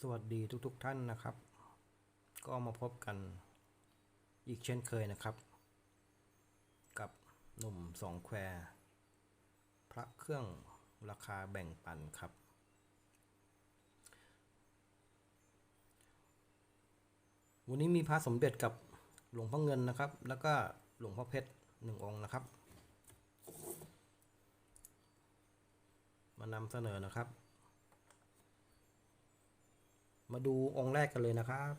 สวัสดีทุกๆทท่านนะครับ ก็มาพบกันอีกเช่นเคยนะครับ กับหนุ่มสองแควพระเครื่องราคาแบ่งปันครับ วันนี้มีพระสมเด็จกับหลวงพ่อเงินนะครับ แล้วก็หลวงพ่อเพชรหนึ่งองค์นะครับ มานำเสนอนะครับ มาดูองค์แรกกันเลยนะครับ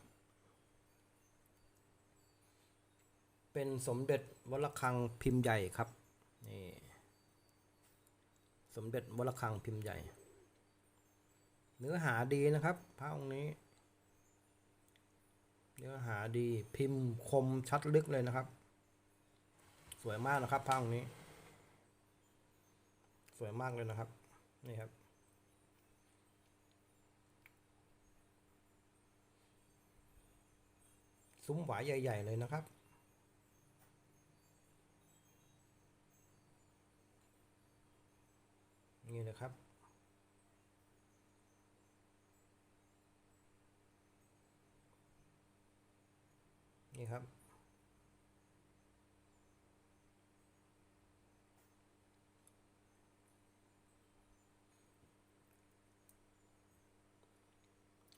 เป็นสมเด็จวระฆังพิมพ์ใหญ่ครับ นี่ สมเด็จวระฆังพิมพ์ใหญ่ เนื้อหาดีนะครับพระองค์นี้ เนื้อหาดีพิมพ์คมชัดลึกเลยนะครับ สวยมากนะครับพระองค์นี้ สวยมากเลยนะครับ นี่ครับ ซุ้มหวายใหญ่ ๆ เลยนะครับ นี่นะครับ นี่ครับ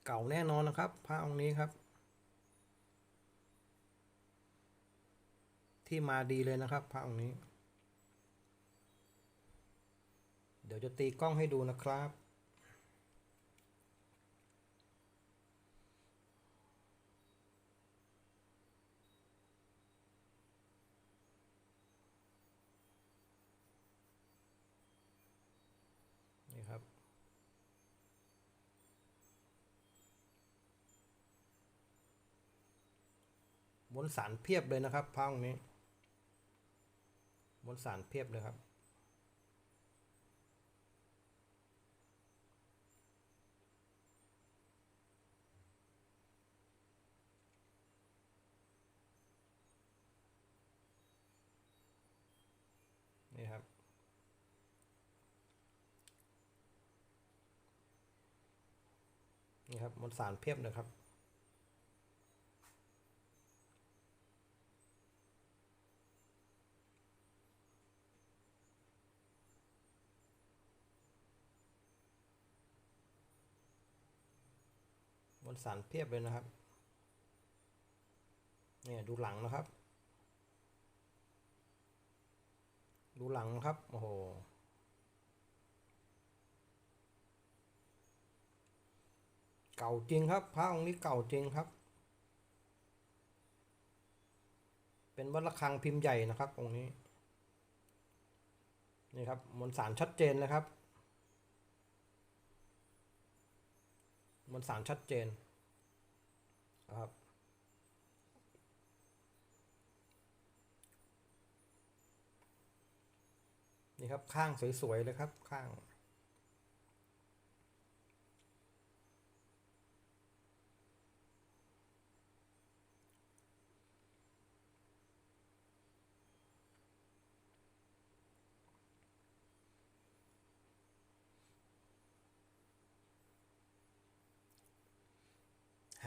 เก่าแน่นอนนะครับพระองค์นี้ครับ ที่มาดีเลยนะครับพระองค์นี้ เดี๋ยวจะตีกล้องให้ดูนะครับ นี่ครับมวลสารเพียบเลยนะครับพระองค์นี้ มวลสารเพียบเลยครับ นี่ครับนี่ครับมวลสารเพียบเลยครับ สารเพียบเลยนะครับ เนี่ยดูหลังนะครับ ดูหลังครับ โอ้โห เก่าจริงครับพระองค์นี้เก่าจริงครับ เป็นวัดระฆังพิมพ์ใหญ่นะครับองค์นี้ นี่ครับมวลสารชัดเจนนะครับมวลสารชัดเจน ครับนี่ครับข้างสวยๆเลยครับข้าง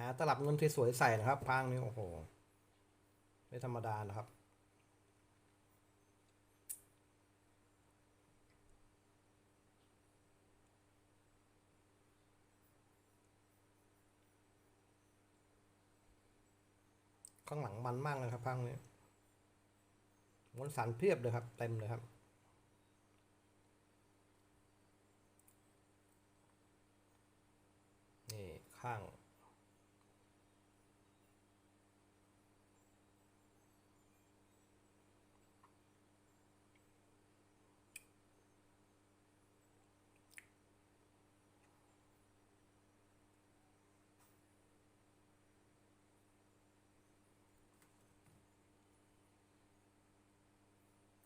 หาตลับเงินที่สวยใส่นะครับพางนี้โอ้โห ไม่ธรรมดานะครับ ข้างหลังมันมากเลยครับพังนี้มวลสารเพียบเลยครับ เต็มเลยครับนี่ข้าง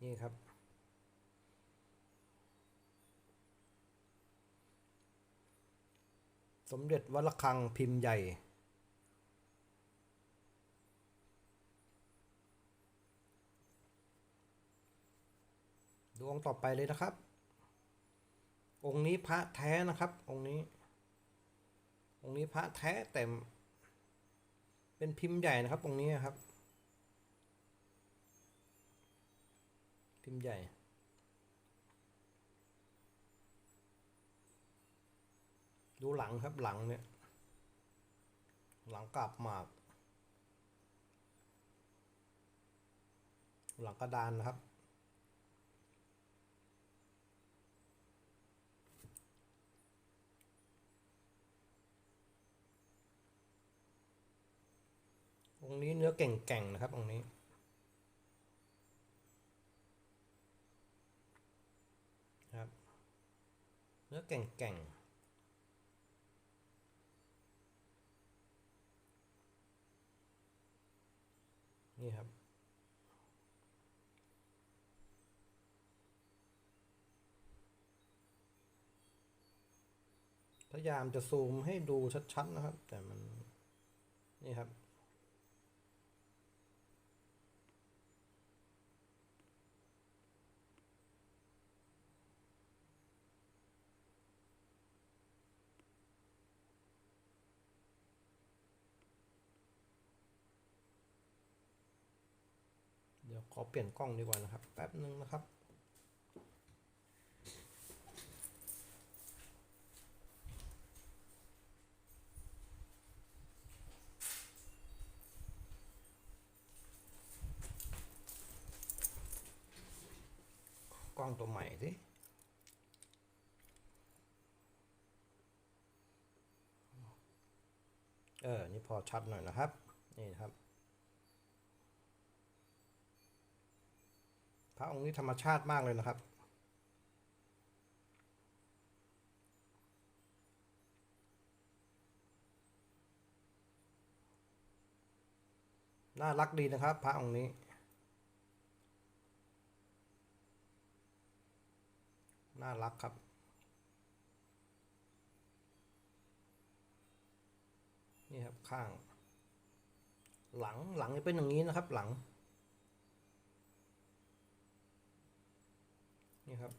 นี่ครับ สมเด็จวัดระฆังพิมพ์ใหญ่ดูองต่อไปเลยนะครับ องค์นี้พระแท้นะครับ องค์นี้ องค์นี้พระแท้แต่เป็นพิมพ์ใหญ่นะครับ ตรงนี้ครับ พิมพ์ใหญ่ดูหลังครับหลังเนี่ย หลังกลับหมาก หลังกระดานนะครับ องนี้เนื้อเก่งๆนะครับองนี้ ครับ เนื้อเก่งๆนี่ครับ พยายามจะซูมให้ดูชัดๆนะครับ แต่มัน นี่ครับ ขอเปลี่ยนกล้องดีกว่านะครับ แป๊บนึงนะครับกล้องตัวใหม่สิเออ นี่พอชัดหน่อยนะครับ นี่นะครับ พระองค์นี้ธรรมชาติมากเลยนะครับ น่ารักดีนะครับ พระองค์นี้ น่ารักครับนี่ครับข้าง หลังหลังจะเป็นอย่างนี้นะครับ หลัง นี่ครับ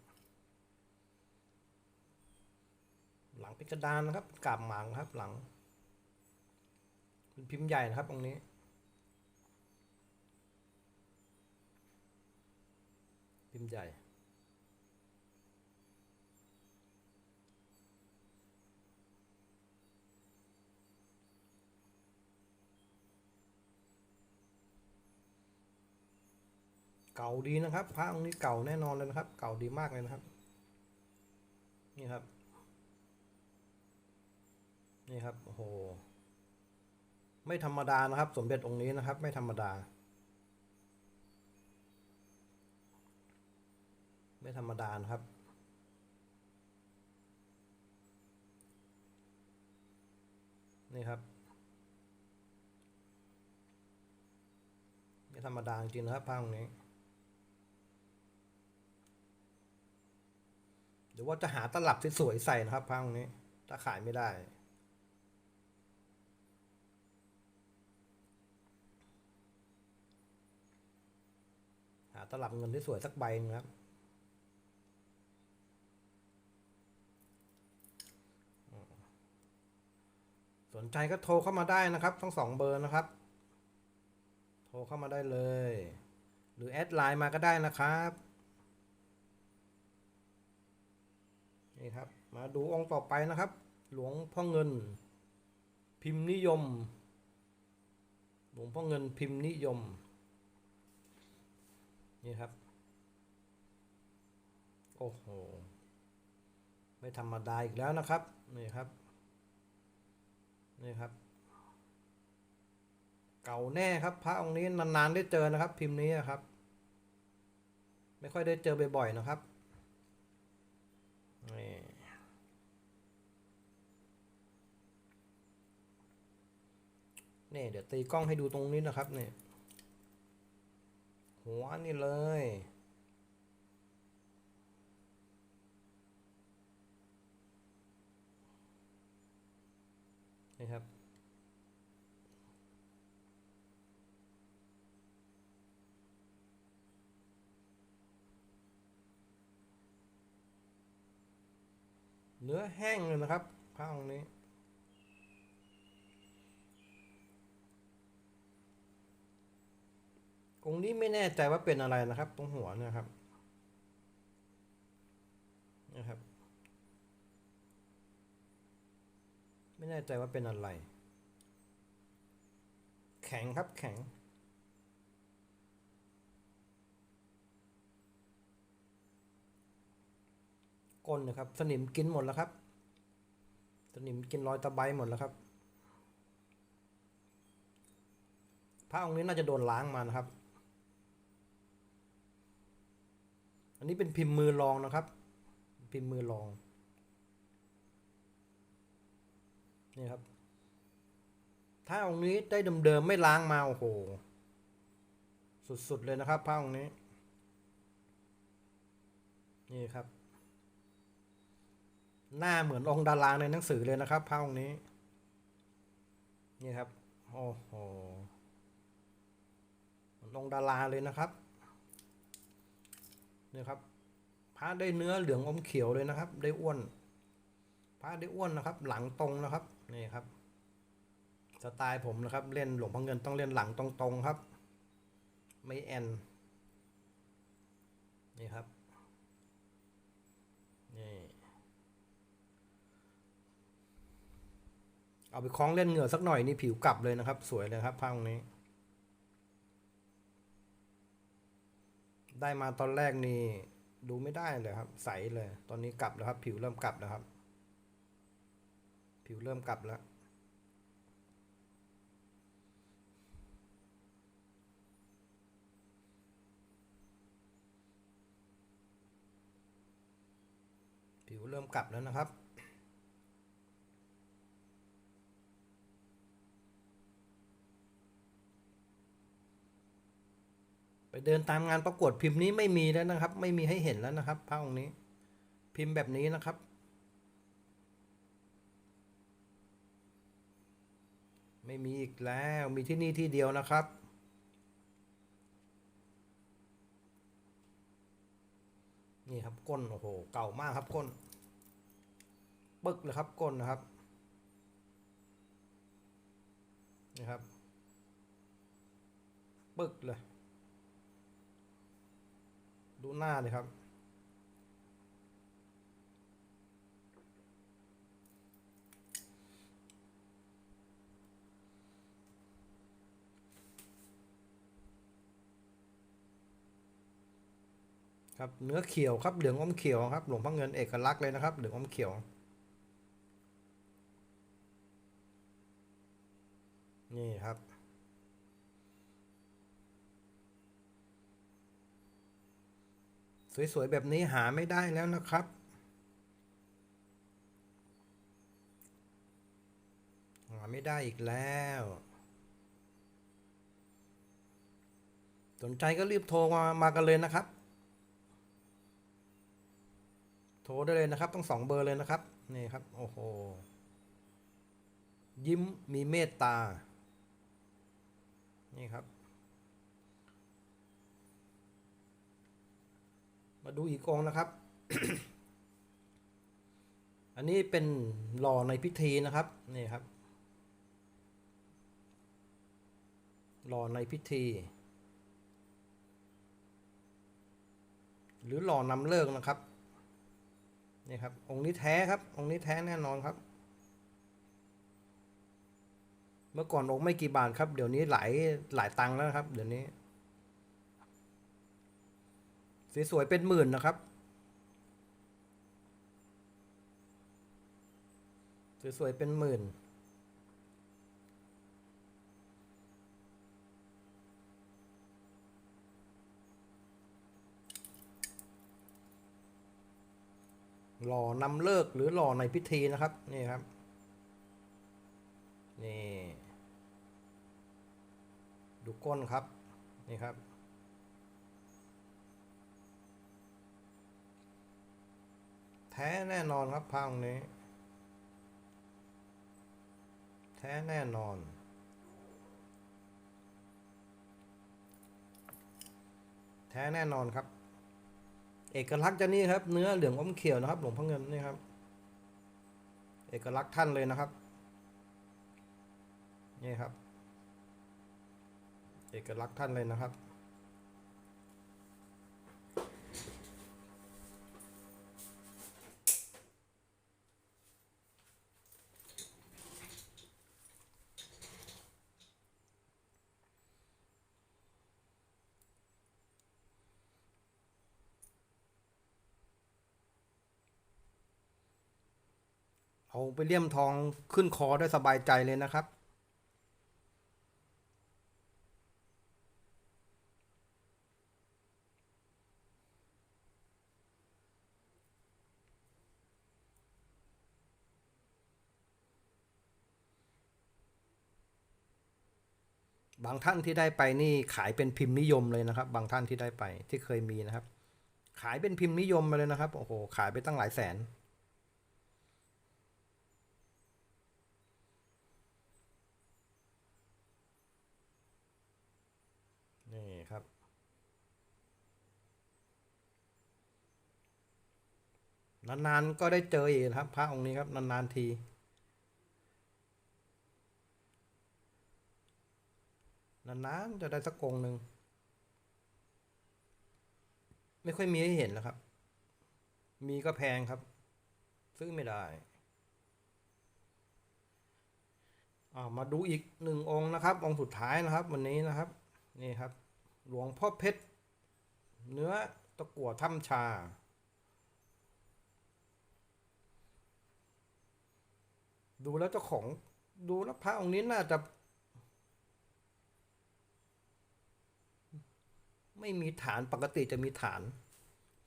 หลังเป็นกระดานนะครับกาบหมางครับหลังเป็นพิมพ์ใหญ่นะครับตรงนี้พิมพ์ใหญ่ เก่าดีนะครับ พระองค์นี้เก่าแน่นอนเลยนะครับ เก่าดีมากเลยนะครับ นี่ครับ นี่ครับโอ้โหไม่ธรรมดานะครับ สมเด็จองค์นี้นะครับ ไม่ธรรมดา ไม่ธรรมดานะครับนี่ครับไม่ธรรมดาจริงนะครับพระองค์นี้ หรือว่าจะหาตลับสวยๆใส่นะครับพระองค์นี้ถ้าขายไม่ได้หาตลับเงินที่สวยสักใบหนึงครับ สนใจก็โทรเข้ามาได้นะครับ ทั้งสองเบอร์นะครับ โทรเข้ามาได้เลย หรือแอดไลน์มาก็ได้นะครับ นี่ครับ มาดูองค์ต่อไปนะครับ หลวงพ่อเงิน พิมพ์นิยม หลวงพ่อเงินพิมพ์นิยม นี่ครับ โอ้โห ไม่ธรรมดาอีกแล้วนะครับ นี่ครับ นี่ครับ เก่าแน่ครับ พระองค์นี้นานๆได้เจอนะครับ พิมพ์นี้นะครับ ไม่ค่อยได้เจอบ่อยๆนะครับ นี่นี่เดี๋ยวตีกล้องให้ดูตรงนี้นะครับนี่หัวนี่เลยนี่ครับ เนื้อแห้งเลยนะครับผ้าองค์นี้ องค์นี้ไม่แน่ใจว่าเป็นอะไรนะครับ ตรงหัวนะครับนะครับ ไม่แน่ใจว่าเป็นอะไร แข็งครับแข็ง ก้นนะครับ สนิมกินหมดแล้วครับ สนิมกินรอยตะไบหมดแล้วครับพระองค์นี้น่าจะโดนล้างมานะครับ อันนี้เป็นพิมพ์มือรองนะครับ พิมพ์มือรอง นี่ครับ ถ้าองค์นี้ได้เดิมๆไม่ล้างมาโอ้โห สุดๆเลยนะครับพระองค์นี้ นี่ครับ หน้าเหมือนองค์ดาราในหนังสือเลยนะครับพระองค์นี้ นี่ครับ โอ้โหอนองค์ดาราเลยนะครับนี่ครับพระได้เนื้อเหลืองอมเขียวเลยนะครับ ได้อ้วนพระได้อ้วนนะครับ หลังตรงนะครับนี่ครับสไตล์ผมนะครับ เล่นหลวงพ่อเงินต้องเล่นหลังตรงๆครับ ไม่แอนนี่ครับ นี่ เอาไปคล้องเล่นเหงื่อสักหน่อยนี่ผิวกลับเลยนะครับ สวยเลยครับผ้าตรงนี้ ได้มาตอนแรกนี่ดูไม่ได้เลยครับ ใสเลย ตอนนี้กลับแล้วครับ ผิวเริ่มกลับแล้วครับ ผิวเริ่มกลับแล้วผิวเริ่มกลับแล้วนะครับ ไปเดินตามงานประกวดพิมพ์นี้ไม่มีแล้วนะครับ ไม่มีให้เห็นแล้วนะครับผ้าองค์นี้ พิมพ์แบบนี้นะครับ ไม่มีอีกแล้วมีที่นี่ที่เดียวนะครับนี่ครับก้นโอ้โหเก่ามากครับก้นปึกเลยครับก้นนะครับนี่ครับปึกเลย ดูหน้าเลยครับ ครับเนื้อเขียวครับเหลืองอมเขียวครับ หลวงพ่อเงินเอกลักษณ์เลยนะครับเหลืองอมเขียวนี่ครับ สวยๆ แบบนี้หาไม่ได้แล้วนะครับ หาไม่ได้อีกแล้ว สนใจก็รีบโทรมามากันเลยนะครับ โทรได้เลยนะครับต้องสองเบอร์เลยนะครับ นี่ครับ โอ้โห ยิ้มมีเมตตา นี่ครับ มาดูอีกองนะครับ อันนี้เป็นหล่อในพิธีนะครับนี่ครับหล่อในพิธี หรือหล่อนำเลิกนะครับนี่ครับ องค์นี้แท้ครับ องค์นี้แท้แน่นอนครับ เมื่อก่อนองค์ไม่กี่บาทครับ เดี๋ยวนี้หลายหลายตังค์แล้วครับ เดี๋ยวนี้ สวยๆเป็นหมื่นนะครับ สวยๆเป็นหมื่น หล่อนำเลิกหรือหล่อในพิธีนะครับ นี่ครับ นี่ ดูก้นครับ นี่ครับ แท้แน่นอนครับพระองค์นี้ แท้แน่นอน แท้แน่นอนครับ เอกลักษณ์จะนี่ครับ เนื้อเหลืองอมเขียวนะครับ หลวงพ่อเงินนี่ครับ เอกลักษณ์ท่านเลยนะครับ นี่ครับ เอกลักษณ์ท่านเลยนะครับ เอาไปเลี่ยมทองขึ้นคอได้สบายใจเลยนะครับ บางท่านที่ได้ไปนี่ขายเป็นพิมพ์นิยมเลยนะครับ บางท่านที่ได้ไปที่เคยมีนะครับ ขายเป็นพิมพ์นิยมมาเลยนะครับ โอ้โห ขายไปตั้งหลายแสนครับ นานๆก็ได้เจออีกครับ พระองค์นี้ครับนานๆที นานๆจะได้สักองหนึ่งไม่ค่อยมีให้เห็นแล้วครับ มีก็แพงครับ ซื้อไม่ได้อ่ามาดูอีกหนึ่งองค์นะครับ องค์สุดท้ายนะครับ วันนี้นะครับนี่ครับ หลวงพ่อเพชร เนื้อตะกั่วถ้ำชา ดูแล้วเจ้าของดูแล้วพระองค์นี้น่าจะ ไม่มีฐานปกติจะมีฐาน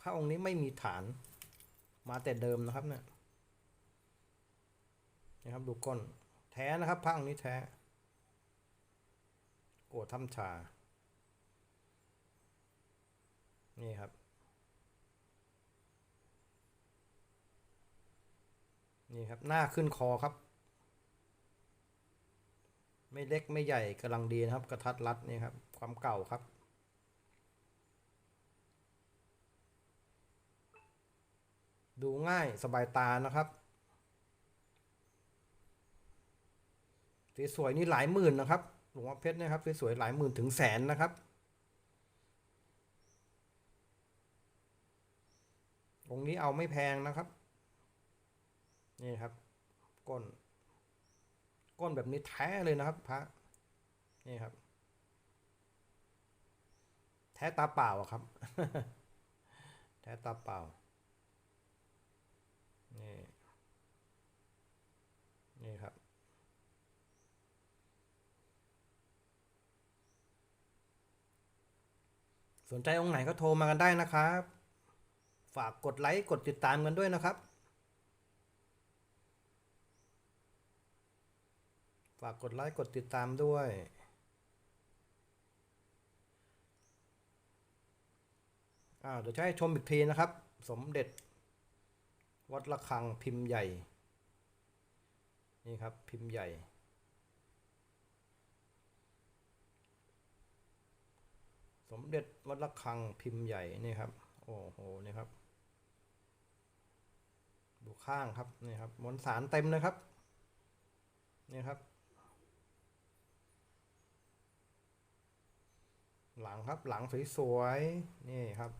พระองค์นี้ไม่มีฐาน มาแต่เดิมนะครับเนี่ยนะครับดูก้นแท้นะครับพระองค์นี้แท้โกรธถ้ำชา นี่ครับ นี่ครับ หน้าขึ้นคอครับ ไม่เล็กไม่ใหญ่กำลังดีนะครับ กระทัดรัดนี่ครับ ความเก่าครับ ดูง่ายสบายตานะครับสวยๆนี่หลายหมื่นนะครับหลวงพ่อเพชรนะครับสวยๆหลายหมื่นถึงแสนนะครับ องค์นี้เอาไม่แพงนะครับ นี่ครับก้น ก้นแบบนี้แท้เลยนะครับพระนี่ครับ แท้ตาเปล่าอะครับ แท้ตาเปล่านี่นี่ครับสนใจองค์ไหนก็โทรมากันได้นะครับ ฝากกดไลค์ กดติดตามกันด้วยนะครับ ฝากกดไลค์กดติดตามด้วย อ่าเดี๋ยวจะให้ชมอีกทีนะครับ สมเด็จ วัดระฆังพิมพ์ใหญ่ นี่ครับพิมพ์ใหญ่ สมเด็จวัดระฆังพิมพ์ใหญ่นี่ครับ โอ้โห นี่ครับ ดูข้างครับ นี่ครับมวลสารเต็มเลยครับนี่ครับ หลังครับหลังสวยๆนี่ครับ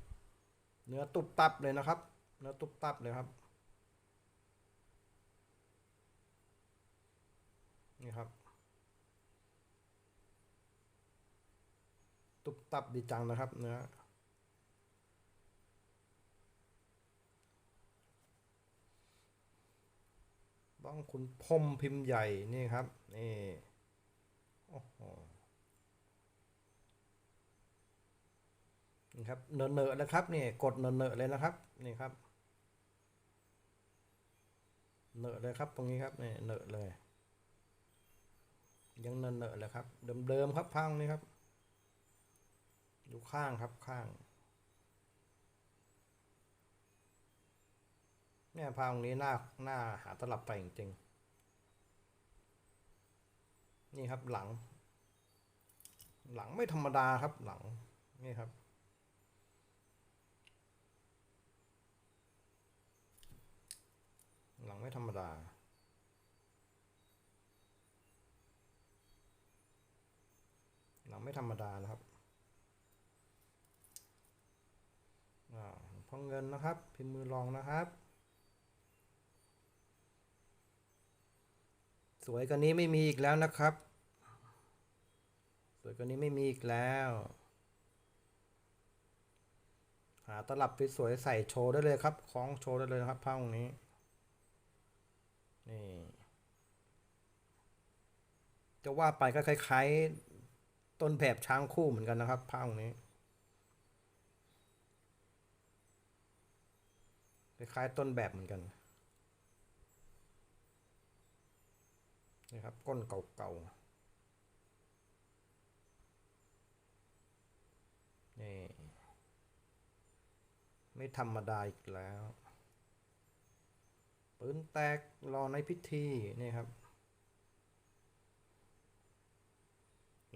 เนื้อตุบตับเลยนะครับ เนื้อตุบตับเลยครับ นี่ครับ ตุบตับดีจังนะครับ เนื้อบ้องคุณพมพิมพ์ใหญ่นี่ครับนี่โอ้โห นี่ครับเนอะเนอะๆนะครับนี่กดเนอะเนอะๆเลยนะครับนี่ครับเนอะเลยครับตรงนี้ครับนี่เนอะเลย ยังเนอะเนอะๆเลยครับ เดิมๆครับพังนี่ครับดูข้างครับข้างเนี่ยพาตรงนี้หน้าหน้าหาตลับไปจริงๆนี่ครับหลัง หลังไม่ธรรมดาครับหลังนี่ครับ หลังไม่ธรรมดา หลังไม่ธรรมดานะครับอ่าพ่อเงินนะครับ พิมพ์มือรองนะครับ สวยกว่านี้ไม่มีอีกแล้วนะครับ สวยกว่านี้ไม่มีอีกแล้ว หาตลับสวยใส่โชว์ได้เลยครับคล้องโชว์ได้เลยนะครับผ้าตรงนี้ นี่ จะว่าไปก็คล้ายๆ ต้นแบบช้างคู่เหมือนกันนะครับผ้าตรงนี้ คล้ายๆ ต้นแบบเหมือนกันนี่ครับก้นเก่าๆ นี่ ไม่ธรรมดาอีกแล้ว ปืนแตกรอในพิธีนี่ครับ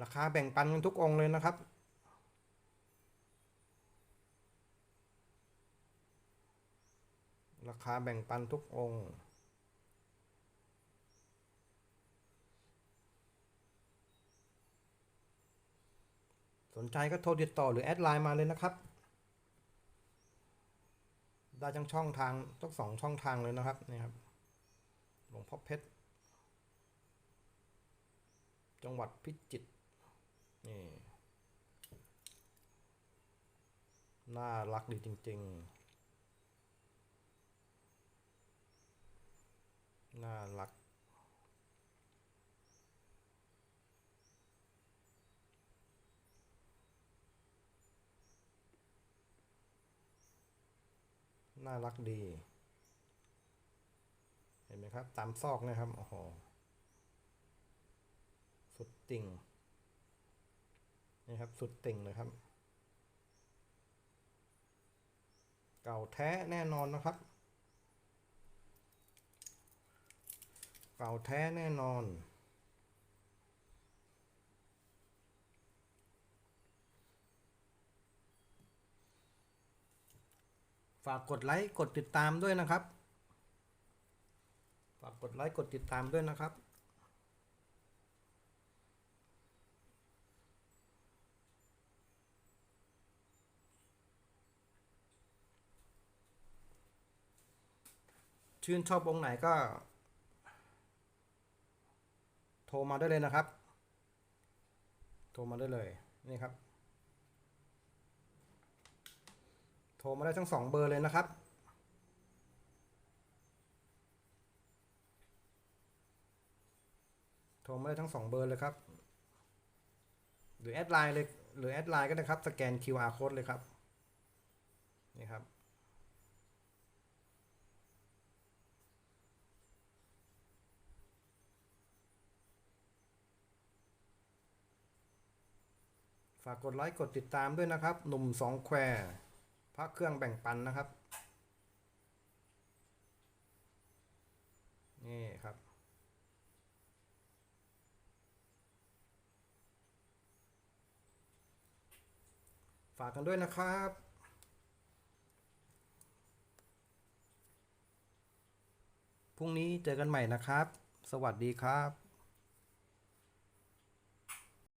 ราคาแบ่งปันกันทุกองเลยนะครับ ราคาแบ่งปันทุกองค์สนใจก็โทรติดต่อหรือแอดไลน์มาเลยนะครับ ได้จังช่องทางทั้งสองช่องทางเลยนะครับนี่ครับหลวงพ่อเพชรจังหวัดพิจิตรนี่น่ารักดีจริง ๆ น่ารัก น่ารักดี เห็นไหมครับ ตามซอกนะครับ โอ้โห สุดติ่ง นี่ครับ สุดติ่งเลยครับ เก่าแท้แน่นอนนะครับ เก่าแท้แน่นอน ฝากกดไลค์กดติดตามด้วยนะครับ ฝากกดไลค์กดติดตามด้วยนะครับ ชื่นชอบองค์ไหนก็ โทรมาได้เลยนะครับ โทรมาได้เลยนี่ครับ โทรมาได้ทั้งสองเบอร์เลยนะครับ โทรมาได้ทั้งสองเบอร์เลยครับ หรือแอดไลน์เลย หรือแอดไลน์ก็ได้ครับ สแกน QR code เลยครับ นี่ครับฝากกดไลค์กดติดตามด้วยนะครับ หนุ่มสองแคว พระเครื่องแบ่งปันนะครับ นี่ครับ ฝากกันด้วยนะครับพรุ่งนี้เจอกันใหม่นะครับ สวัสดีครับ